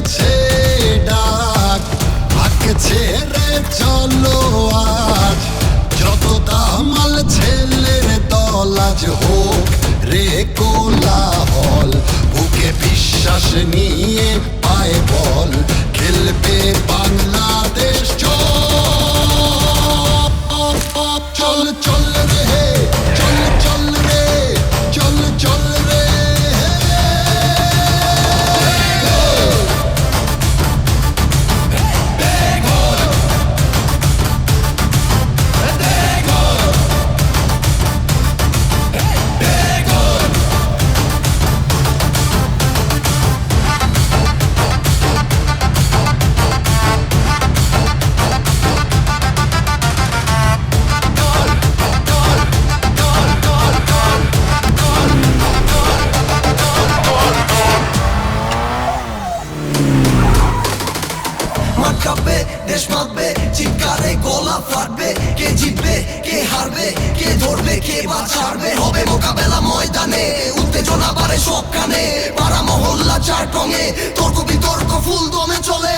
দিয়েছে ডাক আঁকছে ছেড়ে চলো আজ। যত দামাল ছেলের দল আজ হোক রে কোলাহল, বুকে বিশ্বাস নিয়ে পায় বল, খেলবে বাংলাদেশ কাঁপবে, দেশ মাতবে, চিৎকারে গলা ফাটবে, কে জিতবে, কে হারবে, কে ধরবে, কে বা ছাড়বে? হবে মোকাবেলা ময়দানে, উত্তেজনা বাড়ে সব কানে, পাড়া মহল্লা চার টঙে, তর্ক বিতর্ক ফুল দমে চলে।